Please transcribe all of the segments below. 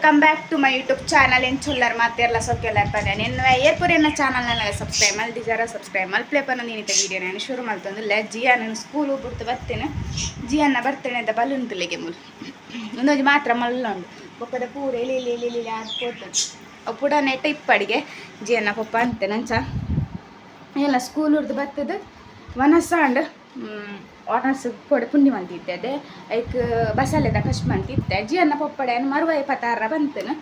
Welcome back to my YouTube channel ಏನು ಚುಲ್ಲರ್ ಮಾತೆಲ್ಲ ಸೊಕ್ಕೆಲ್ಲ ಪದ ನಿನ್ನ ಅನ್ನೋ ಚಾನಲ್ ನನಗೆ ಸಬ್ಸ್ಕ್ರೈಬ್ ಮಾಡಿ ಜರ ಸಬ್ಸ್ಕ್ರೈಬ್ ಮಾಡಿ ಪ್ಲೇ ಪನ್ನ ನೀನಿತ ವೀಡಿಯೋ ನಾನು ಶುರು ಲೆ ಜಿಯಾ ನಾನು ಸ್ಕೂಲ್ ಬಿಡ್ತು ಬರ್ತೇನೆ ಜಿಯನ್ನ ಬರ್ತೇನೆ ಅಂತ ಬಲೂನ್ ತುಲಿಗೆ ಮುಲ್ ಒಂದೊಂದು ಮಾತ್ರ ಮಲ್ಲೊಂಡು ಬೊಕ್ಕದ ಪೂರ ಇಲಿ ಇಲಿ ಇಲಿ ಇಲಿ ಅದು ಕೂತದೆ ಅವು ಪುಡ ನೆಟ್ಟ ಇಪ್ಪಡಿಗೆ ಜಿಯನ್ನ ಪಪ್ಪ ಅಂತೆ ನಂಚ ಎಲ್ಲ ಸ್ಕೂಲ್ ಹುಡ್ದು ಬರ್ತದೆ ವನಸಾಂಡ್ ವಾಟರ್ಸ್ ಪೊಡೆ ಪುಂಡಿ ಮಂತಿದ್ದೆದೆ ಐಕ್ ಬಸಲೆದ ಕಷ್ಟ ಮಂತಿದ್ದೆ. ಜಿಯನ್ನ ಅನ್ನ ಮರುವಾಯಿ ಪತಾರ ಬಂತನು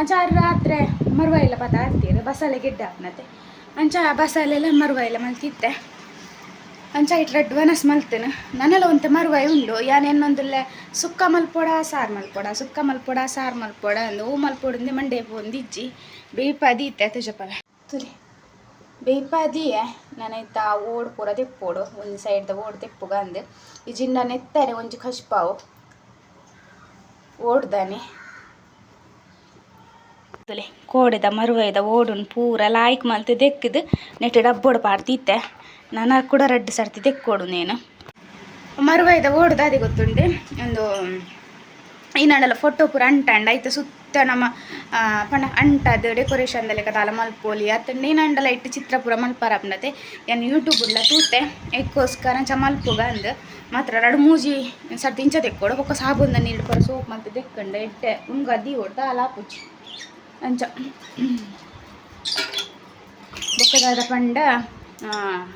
ಅಂಚಾರ ರಾತ್ರಿ ಮರುವಾಯಿಲ್ಲ ಪತ ಬಸಾಲೆ ಬಸಲೆ ಗಿಡ್ಡ ಹಾಕ್ನತೆ. ಅಂಚ ಬಸಲೆಲ್ಲ ಮರುವಾಯಿಲ್ಲ ಮಲ್ತಿದ್ದೆ. ಅಂಚ ಇಟ್ ರೆಡ್ ವನಸ್ ಮಲ್ತೇನೆ. ನನ್ನೆಲ್ಲ ಒಂದು ಮರುವಾಯಿ ಉಂಡು. ಯಾನ್ ಎನ್ನೊಂದುಲ್ಲೆ ಸುಕ್ಕ ಮಲ್ಪೊಡ, ಸಾರು ಮಲ್ಪೊಡ, ಸುಕ್ಕ ಮಲ್ಪೊಡ, ಸಾರು ಮಲ್ಪೊಡ ಅಂದು, ಹೂ ಮಲ್ಪೊಡಿಂದೆ ಮಂಡೆ ಇಜ್ಜಿ ಬೇಯ್ಪದಿ ಇತ್ತೆ ತುಜಪವೆ ತುರಿ ಬೇಯ್ಪದಿಯೆ ನನೈತ ಓಡ್ ಪೂರ ತೆಪ್ಪೋಡು. ಒಂದು ಸೈಡ್ದ ಓಡ್ ತೆಪ್ಪುಗ ಅಂದು ಈ ಜಿಂಡ ನೆತ್ತರೆ ಒಂಜಿ ಖಶ್ಪಾವು ಓಡ್ದಾನೆ. ಕೋಡೆದ ಮರುವೈದ ಓಡುನ್ ಪೂರ ಲಾಯ್ಕ್ ಮಲ್ತು ದೆಕ್ಕದು ನೆಟ್ ಡಬ್ಬೋಡು ಪಾಡ್ತಿತ್ತೆ. ನಾನು ಕೂಡ ರೆಡ್ ಸರ್ತಿ ತೆಕ್ಕೋಡು ನೀನು. ಮರುವೈದ ಓಡ್ದಾದಿ ಗೊತ್ತುಂಡೆ ಒಂದು, ಈ ನಡಲ್ಲ ಫೋಟೋ ಪೂರ ಅಂಟಂಡ ಆಯ್ತು ಸುತ್ತ. ನಮ್ಮ ಆ, ಪಂಡ ಅಂಟದು ಡೆಕೋರೇಷನ್ ದಲೆಕ ದಾಲ ಮಲ್ಪೋಲಿ ಅತ್ತ ನೀನಂಡಲ ಇಟ್ಟು ಚಿತ್ರ ಪೂರ ಮಲ್ಪಾರಪ್ನತೆ ಏನು ಯೂಟ್ಯೂಬ್ ಉಡ್ಲ ತೂತೆ ಎಕ್ಕೋಸ್ಕರ ಅಂಚ ಮಲ್ಪುಗ ಅಂದ್ ಮಾತ್ರ ರಡು ಮೂಜಿ ಸರ್ತಿ ಇಂಚ ತೆಕ್ಕೊಡು ಬೊಕ್ಕ ಸಾಬೂನ ನೀರು ಪರ ಸೋಪ್ ಮತ್ತೆ ತೆಕ್ಕಂಡು ಇಟ್ಟೆ ಉಂಗ ಅದಿ ಹೊಡ್ದ ಅಲಾ ಪುಚ್ಚಿ ಅಂಚ. ಬೊಕ್ಕದಾದ ಪಂಡ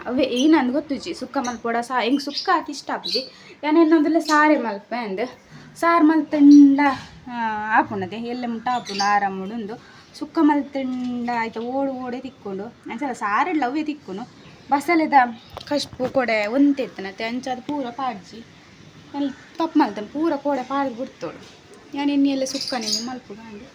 ಅವೇ ಏನಂದು ಗೊತ್ತುಜಿ ಸುಕ್ಕ ಮಲ್ಪೋಡ ಸಾ ಹೆಂಗೆ ಸುಕ್ಕ ಅತಿ ಇಷ್ಟ ಆಪುಜಿ ಯಾನು ಇನ್ನೊಂದುಲ್ಲ ಸಾರೆ ಮಲ್ಪೆ ಅಂದ್ ಸಾರ್ ಮಲ್ತಂಡ ಆಪುಣದೆ ಎಲ್ಲ ಮುಟ್ಟ ಆಪುಂಡು ಆರಾಮುಡುಂದು ಸುಕ್ಕ ಮಲ್ತಂಡ ಆಯ್ತು, ಓಡು, ಓಡೆ ತಿಕ್ಕೊಂಡು. ಅಂಚಲ ಸಾರೆಲ್ಲ ಅವೇ ತಿಕ್ಕೊಂಡು. ಬಸಲೆದ ಕಷ್ಪು ಕೊಡೆ ಒಂತೆ ಅಂಚಾದ ಪೂರ ಪಾಡ್ಜಿ. ಅಲ್ಲಿ ತಪ್ಪು ಮಲ್ತಾನೆ ಪೂರ ಕೊಡೆ ಪಾಡ್ದು ಬಿಡ್ತೋಳು ನಾನು ಎಲ್ಲ ಸುಕ್ಕ ನಿಮ್ಮ ಮಲ್ಪು ಅಂದು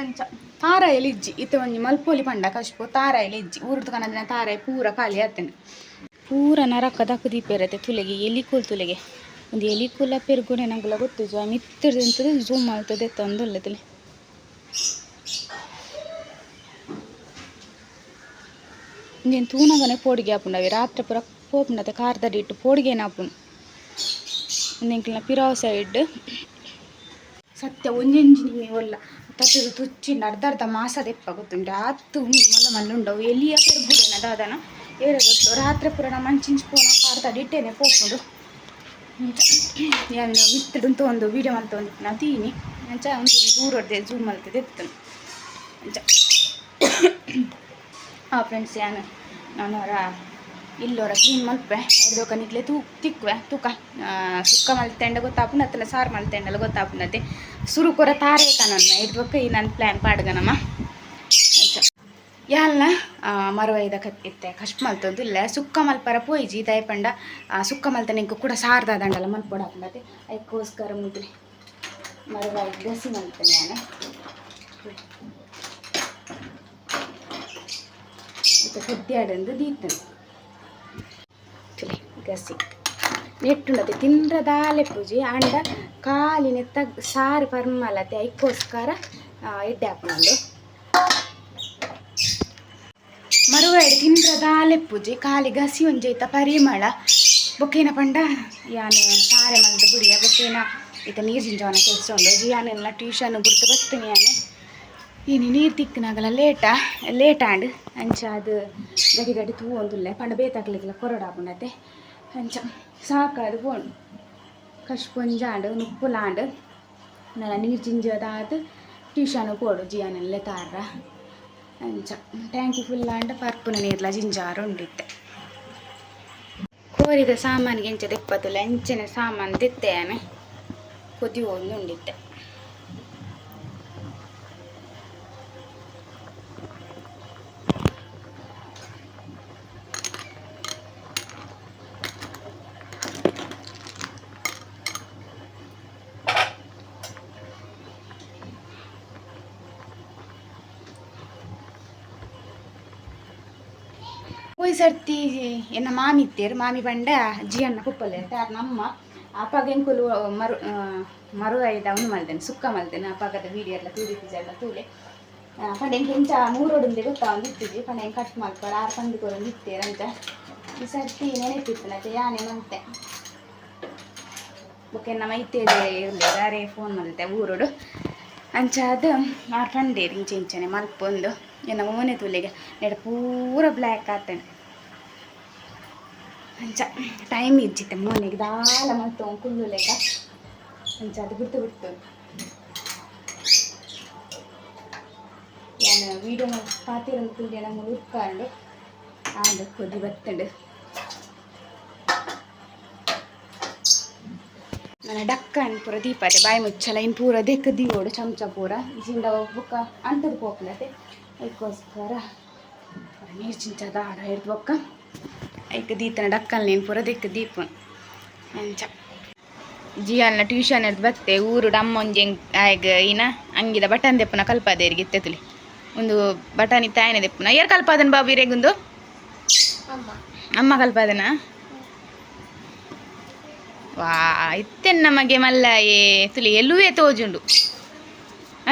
ಅಂಚ ತಾರಾಯಲ್ಲಿ ಇಜ್ಜಿ ಇತ್ತ ಒಂಜಿ ಮಲ್ಪೋಲಿ ಪಂಡ ಕಶ್ಪು ತಾರಾಯಲ್ಲಿ ಇಜ್ಜಿ ಊರ್ದು ಕನದಿನ ತಾರಾಯಿ ಪೂರ ಖಾಲಿ ಆತೇನೆ ಪೂರ ನರಕ ದೀಪ ಇರತ್ತೆ ತುಲೆಗೆ ಎಲಿಕೂಲ್ ತುಲೆಗೆ. ಒಂದು ಎಲಿಕೂಲ ಪೆರ್ಗುಣೆ ನಂಗೆಲ್ಲ ಗೊತ್ತು, ಜೋ ಮಿತ್ತದಂತದ್ದು ಝೂಮ್ ತಂದಲ್ಲ ತುಲೆ ಇಂದೇನು ತೂನಗನೆ ಪೋಡಿಗೆ ಆಪುಂಡವೆ ರಾತ್ರಿ ಪೂರ ಪೋಪುಂಡತೆ ಕಾರ್ದಡಿ ಇಟ್ಟು ಪೋಡಿಗೆನ ಆಪುಂಡು ಇಂದೆಂಕ್ಲಿನ ಪಿರಾವ್ ಸೈಡ್ ಸತ್ಯ ಒಂಜೊಂಜಿ ನಿಮಿ ಒಲ್ಲ. ತಟ್ಟದು ತುಚ್ಚಿಂಡ ಅರ್ಧ ಅರ್ಧ ಮಾಸ ದೆಪ್ಪ ಗೊತ್ತುಂಟು? ಆತು ಮಲ್ಲ ಮಲ್ಲುಂಡವು ಎಲಿಯ ಪೆರ್ಗುಡೇನ ದಾದನ ಏರೆ ಗೊತ್ತು, ರಾತ್ರಿ ಪುರ ಪೋನ ಕಾರ್ದ ಇಟ್ಟೇನೆ ಪೋಪುಂಡು ಏನು ಮಿತ್ತಡು ಒಂದು ವೀಡಿಯೋ ಮಾಡ್ತಾ ಒಂದು ನಾ ತೀನಿ ಒಂದು ದೂರ ಹೊಡೆದೆ ಜೂಮ್ ಮಾಡ್ತಿದ್ದೆ ಎತ್ತನು ಅಂಚ ಆ ಫ್ರೆಂಡ್ಸ್ ಯಾನು? ನಾನು ಅವರ ಇಲ್ಲೋರ ಕ್ಲೀನ್ ಮಲ್ಪೆ. ಅವ್ರದ್ದು ನಿಕ್ಲೆ ತೂ ತಿಕ್ವೆ ತೂಕ. ಸುಕ್ಕ ಮಲ್ತೆಂಡ ಗೊತ್ತಾಪುನ ಅತ್ತನ ಸಾರು ಮಲ್ತೆಂಡಲ್ಲ ಗೊತ್ತಾಪುನತೆ. ಸುರು ಕೊರ ತಾರೆ ಕನನ್ನ ಎಡ್ದೋಕ ಈ ನನ್ನ ಪ್ಲ್ಯಾನ್ ಪಾಡ್ಗನಮ್ಮ ಯಾಲ್ನ ಮರವೈದ ಕತ್ತಿತ್ತೆ ಕಷ್ಟ ಮಲ್ತೊಂದು ಇಲ್ಲ. ಸುಕ್ಕ ಮಲ್ಪರ ಪೋಯ್ಜಿ ದಯಪಂಡ ಪಂಡ. ಸುಕ್ಕ ಮಲ್ತನ ಇಂಕ ಕೂಡ ಸಾರ್ದ ದಂಡಲ ಮಲ್ಪೊಡ ಹಾಕೊಂಡತೆ ಅದಕ್ಕೋಸ್ಕರ ಮುದ್ರಿ ಮರವಾಯಿ ಗಸಿ ಮಲ್ತನೆ ನಾನು. ಮತ್ತು ಕದ್ಯಾಡಂದು ದೀತನು. ಗಸಿ. ನೆಟ್ಟುಂಡತೆ ಪೂಜಿ ಪೂಜೆ ಅಂಡ ಕಾಲಿನೆತ್ತ ಸಾರು ಪರ್ಮಲತೆ. ಅದಕ್ಕೋಸ್ಕರ ಎಡ್ಡೆ ಹಾಕೊಂಡು ತಿಂದ್ರದಾಲೆ ಪೂಜೆ, ಕಾಲಿ ಗಸಿ ಒಂಜೈತ ಪರಿಮಳ. ಬೊಕ್ಕೇನ ಪಂಡ? ಯಾನೆ ಸಾರೆ ಮಲ್ದ ಬುಡಿಯ ಬೊಕ್ಕೇನ ಈತ ನೀರು ಜಿಂಜವನ ಕೆಲಸ ಉಂಡು. ಜಿಯಾನೆಲ್ಲ ಟ್ಯೂಷನ್ ಗುರ್ತು ಬರ್ತೀನಿ ಯಾನೆ. ಇನ್ನು ನೀರು ತಿಕ್ಕನಾಗಲ್ಲ, ಲೇಟ, ಲೇಟ್ ಆಂಡ್ ಅಂಚ ಅದು ಗಡಿ ಗಡಿ ತೂ ಒಂದುಲ್ಲೆ ಪಂಡ ಬೇತಾಕ್ಲಿಕ್ಕೆಲ್ಲ ಕೊರಡಾಪುಂಡತೆ ಅಂಚ ಸಾಕಾದು ಕಶ್ ಆಂಡ್ ನುಪ್ಪುಲಾಂಡು ನನ್ನ ನೀರು ಜಿಂಜದಾದ ಟ್ಯೂಷನ್ ಪೋಡು. ಜಿಯಾನೆಲ್ಲ ತಾರ ಅಂಚ ಟ್ಯಾಂಕಿ ಫುಲ್ ಅಂಡ ಪರ್ಪುನ ನೀರ್ಲ ಜಿಂಜಾರು ಉಂಡಿತ್ತೆ ಕೋರಿದ ಸಾಮಾನಿಗೆ ಎಂಚ ತೆಪ್ಪತ್ತುಲ್ಲ ಎಂಚಿನ ಸಾಮಾನು ತಿತ್ತೇನೆ ಕೊದಿ ಒಂದು ಉಂಡಿತ್ತೆ ಹೋಯ್ ಸರ್ತಿ ಎನ್ನ ಮಾಮಿ ಇತ್ತೇರು ಮಾಮಿ ಬಂಡ ಜಿಯಣ್ಣ ಕುಪ್ಪಲೆ ಅಂತ ನಮ್ಮ ಅಪ್ಪಾಗ ಎಂಕುಲು ಮರು ಆ, ಮರು ಐದ ಅವನು ಮಲ್ದೇನೆ ಸುಕ್ಕ ಮಲ್ದೇನೆ ಅಪ್ಪಾಗದ ವೀಡಿಯೋ ಎಲ್ಲ ತೂರಿ ಎಲ್ಲ ತೂಲೆ. ಪಂಡೆ ಹೆಂಗೆ ಹೆಂಚ ಮೂರೋಡಿಂದೆ ಗೊತ್ತಾ ಒಂದು ಇತ್ತಿದ್ವಿ ಪಂಡ ಹೆಂಗೆ ಕಟ್ ಮಾಡ್ಕೊಳ ಆರು ಪಂದಿ ಇತ್ತೇರು ಇತ್ತೇರಂತ ಈ ಸರ್ತಿ ನೆನಪಿತ್ತು ನತ್ತೆ ಯಾನೆ ಮಂತೆ ಓಕೆ ನಮ್ಮ ಇತ್ತೇ ಇರಲಿ ಯಾರೇ ಫೋನ್ ಮಲ್ತೆ ಊರೋಡು. ಅಂಚಾದ ಮಾರ್ ಪಂಡೇರಿ ಇಂಚೆ ಇಂಚನೆ ಮಲ್ಪೊಂದು. ಎನ್ನ ಮೂನೆ ತುಲಿಗೆ ನೆಡ ಪೂರ ಬ್ಲ್ಯಾಕ್ ಆತೇನೆ. ಅಂಚ. ಟೈಮ್ ಇಜ್ಜಿತ್ತೆ ಮೋನೆಗೆ ದಾಲ ಮತ್ತು ಕುಲ್ಲುಲೆಗ ಅಂಚ ಅದು ಬಿಟ್ಟು ಬಿಡ್ತು. ನಾನು ವೀಡಿಯೋ ಪಾತಿರಂದು ಕುಲ್ಲೆ ನಮ್ಮ ಉಟ್ಕೊಂಡು ಆದ ಕೊದಿ ಬತ್ತಂಡು. ನನ್ನ ಡಕ್ಕನ್ ಪೂರ ದೀಪತೆ ಬಾಯಿ ಮುಚ್ಚಲ. ಇನ್ನು ಪೂರ ದೆಕ್ಕ ದೀವೋಡು, ಚಮಚ ಪೂರ. ಇಸಿಂದ ಬೊಕ್ಕ ಅಂಟದು ಪೋಕ್ಲತೆ. ಅದಕ್ಕೋಸ್ಕರ ನೀರು ಚಿಂಚದ ಆಡ ಹಿಡ್ದು ಐಕ ದೀತನ ಡಕ್ಕಲ್ ನೀನು ಪೂರ ದೆಕ್ಕ ದೀಪನ್ ಅಂಚ. ಜಿಯಲ್ನ ಟ್ಯೂಷನ್ ಅದು ಬತ್ತೆ ಊರು ಡಮ್ಮೊಂಜಿ ಆಯ್ಗ ಇನ ಅಂಗಿದ ಬಟನ್ ದೆಪ್ಪನ ಕಲ್ಪಾದೇರಿಗೆ ಇತ್ತೆತುಲಿ ಒಂದು ಬಟಾಣಿ ತಾಯಿನ ದೆಪ್ಪನ. ಯಾರು ಕಲ್ಪಾದನ್ ಬಾಬು ಇರೇಗೊಂದು ಅಮ್ಮ. ಕಲ್ಪಾದನ? ವಾ ಇತ್ತೆನ್ ನಮಗೆ ಮಲ್ಲ ಏ ತುಲಿ ಎಲ್ಲುವೇ ತೋಜುಂಡು.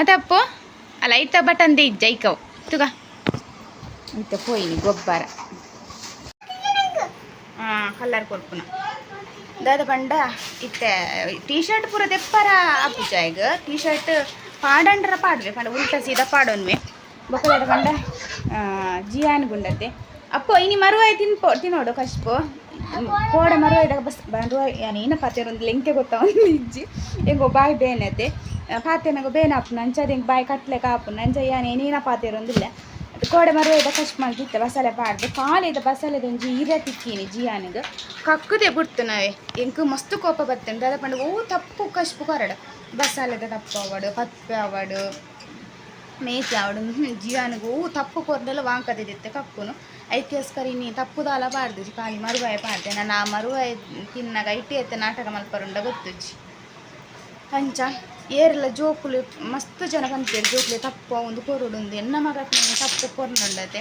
ಅದಪ್ಪು ಅಲ್ಲ ಐತ ಬಟನ್ ದೇ ಇಜ್ಜ ಐಕವು. ತುಗ. ಐತ ಪೋಯಿನಿ ಗೊಬ್ಬರ. ಕಲರ್ ಕೊಡ್ಪುನ ದಾದ ಪಂಡ ಇತ್ತೆ ಟೀ ಶರ್ಟ್ ಪೂರ ದೆಪ್ಪರ ಆಪುಜ ಈಗ. ಟೀ ಶರ್ಟ್ ಪಾಡಂಡ್ರ ಪಾಡ್ವೆ, ಪಂಡ, ಉಲ್ಟ ಸೀದಾ ಪಾಡೋನ್ವೆ ಬೊಕ್ಕಲಾಡ ಪಂಡ ಜಿಯಾನ್ ಗುಂಡತೆ ಅಪ್ಪೋ ಇನಿ ಮರುವಾಯ್ ತಿನ್ಪೋ, ತಿನ್ನೋಡು ಕಶ್ಪೋ. ಕೋಡ ಮರುವಾಯ್ದಾಗ ಬಸ್ ಮರುವಾಯ್ ಯಾನ ಏನ ಪಾತ್ರೆ ಒಂದು ಲೆಂಕೆ ಗೊತ್ತಾ, ಒಂದು ಇಜ್ಜಿ. ಹೆಂಗೋ ಬಾಯಿ ಬೇನತೆ ಪಾತ್ರೆನಾಗ ಬೇನ ಆಪುನ ಅಂಚದ ಹೆಂಗೆ ಬಾಯಿ ಕಟ್ಲೆಕ ಕಾಪು ನಂಚ ಯಾನ ಏನೇನ ಪಾತ್ರೆ ಅದು ಕೋಡೆ ಮರುವಾಯ್ದ ಕಷ್ಟ ಮಾಡ್ತಿತ್ತೆ ಬಸಳೆ ಪಾಡ್ದು ಕಾಲಿದ ಬಸಳೆದ ಒಂಜಿ ಈರ ತಿಕ್ಕಿನಿ ಜಿಯಾನಿಗೆ ಕಕ್ಕದೆ ಬಿಡ್ತು ನಾವೇ ಎಂಕ್ ಮಸ್ತ್ ಕೋಪ ಬರ್ತೇನೆ ಅದ ಪಂಡ ಓ ತಪ್ಪು ಕಶ್ಪು ಕೊರಡ ಬಸಳೆದ ತಪ್ಪು ಅವಡು ಪಪ್ಪೆ ಅವಡು ಮೇತಿ ಆವಡು ಜಿಯಾನಿಗೆ ಓ ತಪ್ಪು ಕೊರಡೆಲ್ಲ ವಾಂಕದಿತ್ತೆ ಕಪ್ಪುನು ಐಕ್ಯೋಸ್ಕರ ಇನ್ನಿ ತಪ್ಪುದಾಲ ಪಾಡ್ದು ಖಾಲಿ ಮರುವಾಯ ಪಾಡ್ದೆ ನಾನು ಆ ಮರುವಾಯ ತಿನ್ನಾಗ ಐಟಿ ಐತೆ ನಾಟಕ ಮಲ್ಪರುಂಡ ಗೊತ್ತುಜಿ ಅಂಚ ಏರೆಲ್ಲ ಜೋಕುಲು, ಮಸ್ತ್ ಜನ ಬಂತೇರು ಜೋಕುಲು, ತಪ್ಪ, ಒಂದು ಕೊರುಡು ಉಂದು ಎನ್ನ ಮಗ ತಪ್ಪು ಕೊರ್ನುಂಡತೆ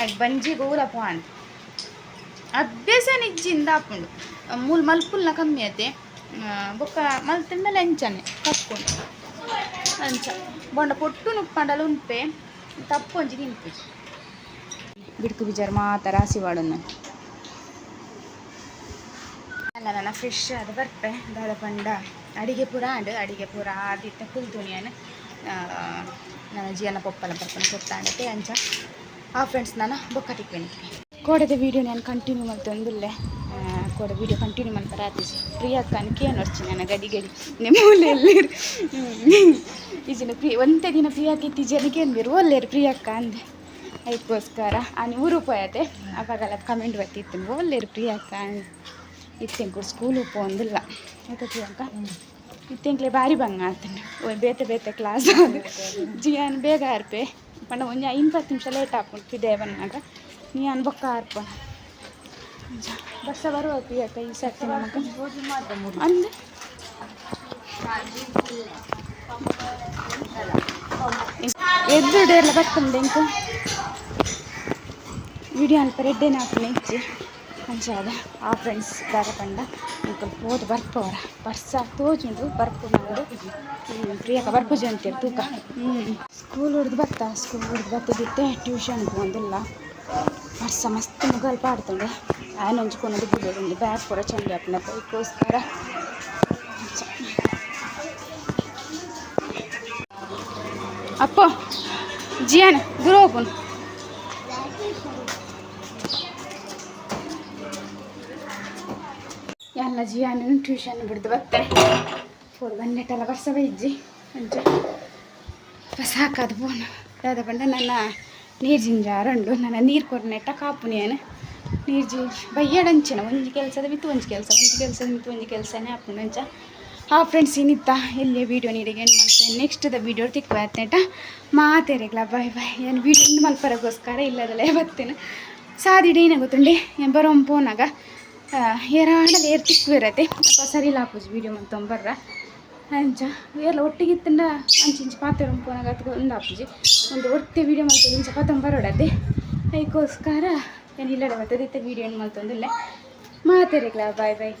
ಆಗ ಬಂಜಿ ಗೋಲ ಪಾಂಡ್ ಅಭ್ಯಾಸ ನಿಜ್ಜಿಂದ ಆಪುಂಡು ಮೂಲ್ ಮಲ್ಪುಲ್ನ ಕಮ್ಮಿ ಆತೆ ಬೊಕ್ಕ ಮಲ್ತಿನ ಮೇಲೆ ಕಪ್ಪುಂಡು ಅಂಚ. ಬೊಂಡ ಪೊಟ್ಟು ನುಪ್ಪಂಡಲು ಉಂಪೆ ತಪ್ಪು ಒಂಜಿ ತಿನ್ಪು ಬಿಡ್ಕು ಬಿಜಾರು ಮಾತ ರಾಸಿ ವಾಡೋದು ನಾನು ಅಲ್ಲ ಫ್ರೆಶ್ ಅದು ಬರ್ಪೆ ದಾದ ಪಂಡ. ಅಡಿಗೆ ಪೂರ ಆಂಡ್ ಅಡಿಗೆ ಪೂರ ಆದಿತ್ತ ಕುಲ್ತುನಿಯನ್ ನನ್ನ ಜೀವನ ಪೊಪ್ಪಲ ಬರ್ಪನ ಕೊತ್ತಾಂಡತೆ ಅಂಚ ಆ ಫ್ರೆಂಡ್ಸ್ ನಾನು ಬೊಕ್ಕ ಬಂದಿದ್ದೆ ಕೋಡದ ವೀಡಿಯೋ ನಾನು ಕಂಟಿನ್ಯೂ ಮಾಡ್ತೊಂದುಲ್ಲೆ ಕೋಡ ವೀಡಿಯೋ ಕಂಟಿನ್ಯೂ ಮಾಡಿ ಆತಿಸಿ ಪ್ರಿಯಾ ಅನ್ಕೇನು ವರ್ಷ ನನ್ನ ಗಡಿ ಗಡಿ ನೆಮ್ಮೂಲೆಯಲ್ಲಿ ಈಜಿನ ಪ್ರಿಯ, ಒಂದೇ ದಿನ ಪ್ರಿಯಕ್ಕ ಇತ್ತೀಚೆಗೆ ಬೇರು ಒಲ್ಲೇರು ಪ್ರಿಯಕ್ಕ ಅಂದೆ. ಅದಕ್ಕೋಸ್ಕರ ಆ ನೂರು ರೂಪಾಯಿ ಅದೇ ಅವಾಗೆಲ್ಲ ಕಮೆಂಟ್ ಬರ್ತಿತ್ತು ಒಲ್ಲೇರು ಪ್ರಿಯಕ್ಕ ಇತ್ತೆಂಕು ಸ್ಕೂಲು ಪೋಂದಿಲ್ಲ. ಆಯ್ತಾ ಪ್ರಿಯಾಂಕ ಇತ್ತೆಂಕ್ಲೆ ಬಾರಿ ಬಂಗ ಆತನು ಓ ಬೇತೆ ಬೇತೆ ಕ್ಲಾಸ್ ಜಿಯಾನ್ ಬೇಗ ಆರ್ಪೆ. ಪಂಡ ಒಂಜ ಇಪ್ಪತ್ತು ನಿಮಿಷ ಲೇಟ್ ಆಪುಂಡು ಪಿದೆ ಬಂದಾಗ. ನೀ ಅನ್ಬೊಕ್ಕ ಆರ್ಪ. ಬಸ್ಸ ಬರುವ ಪ್ರಿಯಕ್ಕ ಈ ಸರ್ತಿ ನಮಗೆ? ಅಂದೆ? ಎದ್ದುಡು ಎಲ್ಲ ಬರ್ತಂದೆ ಇಂಕ ವಿಡಿಯೋ ಅಲ್ಪ ರೆಡ್ಡೇನೆ ಹಾಕ್ತೀನಿ ಇಚ್ಚಿ ಅಂಚಾದ ಆ ಫ್ರೆಂಡ್ಸ್ ದಾರ ಪಂಡ ಇಂಕ ಹೋದ ಬರ್ಪವರ ಬರ್ಸ ತೋಜುಂಡು ಬರ್ಪು ಮಾಡು ಪ್ರಿಯಕ ಬರ್ಪುಜಿ ಅಂತೀರಿ ತೂಕ. ಹ್ಞೂ ಸ್ಕೂಲ್ ಹಿಡ್ದು ಬತ್ತ ಸ್ಕೂಲ್ ಹಿಡ್ದು ಬತ್ತದಿತ್ತೆ ಟ್ಯೂಷನ್ ಒಂದಿಲ್ಲ ಪರ್ಸ ಮಸ್ತ್ ಮುಗಲ್ ಪಾಡ್ತಂಡೆ. ಆಯ್ನ ಹಂಚ್ಕೊಳೋದು ಬಿಡೋದು ಬ್ಯಾಗ್ ಕೂಡ ಚಂದ ಅಪ್ಪನ ಅದಕ್ಕೋಸ್ಕರ ಅಪ್ಪ, ಜಿಯಾನ ಗುರು ಹೋಗ್ನು ಜಿಯಾನ ಟ್ಯೂಷನ್ ಬಿಡ್ದು ಬತ್ತೆ ಫೋರ್ ಬಂದೇಟಲ್ಲ ಬರ್ಸವ ಇಜ್ಜಿ ಅಂಚ. ಸಾಕದು ಬೋನು ಯಾವ್ದು ಪಂಡ ನನ್ನ ನೀರು ಜಿಂಜಾರಂಡು ನನ್ನ ನೀರು ಕೊರ್ನೆಟ್ಟ ಕಾಪುನಿಯನ ನೀರು ಜಿ ಅಂಚಿನ ಒಂಜಿ ಕೆಲಸದ ಮಿತ್ತು ಒಂಜಿ ಕೆಲಸ, ಒಂಜಿ ಕೆಲಸದ ಮಿತ್ತು ಒಂಜಿ ಕೆಲಸನೇ ಆಪುಂಡಂಚ ಆ ಫ್ರೆಂಡ್ಸ್ ಏನಿತ್ತ ಎಲ್ಲಿ ವೀಡಿಯೋ ನೀಡಿಗೆ ಏನು ಮಾಡ್ತೇನೆ. ನೆಕ್ಸ್ಟ್ದ ವೀಡಿಯೋ ತಿಕ್ಕು ಆಯ್ತೇಟ ಮಾತೇರಿಗ್ಲ ಬಾಯ್ ಬಾಯ್ ಏನು ವೀಡಿಯೋ ಮಲ್ಪರಗೋಸ್ಕರ ಇಲ್ಲದಲ್ಲೇ ಬರ್ತೇನೆ. ಸಾದಿಡೆ ಏನಾಗುತ್ತಂಡಿ? ಗೊತ್ತುಂಡೆ ಏನು ಬರೋ ಪೋನಾಗ ಏರಾಡ ಏರ್ ತಿಕ್ಕು ಇರತ್ತೆ ಅಪ್ಪ ಸರಿ ವಿಡಿಯೋ ವೀಡಿಯೋ ಮಂತೊಂಬರ್ರ ಅಂಚ, ಎಲ್ಲ ಒಟ್ಟಿಗೆ ಇತ್ತಂಡ ಅಂಚಿ ಇಂಚಿ ಪಾತ್ರ ಪೋನಾಗ ಒಂದು ಆಪುಜಿ ಒಂದು ಒಟ್ಟೆ ವೀಡಿಯೋ ಮಾಡ್ತದೆ ಇಂಚ ಪತ್ತೊಂಬರೋಡದೆ ಅದಕ್ಕೋಸ್ಕರ ಏನು ಇಲ್ಲಡೆ ಬರ್ತದೆ ವೀಡಿಯೋ ಏನು ಮಾಡ್ತಂದಿಲ್ಲ. ಬಾಯ್ ಬಾಯ್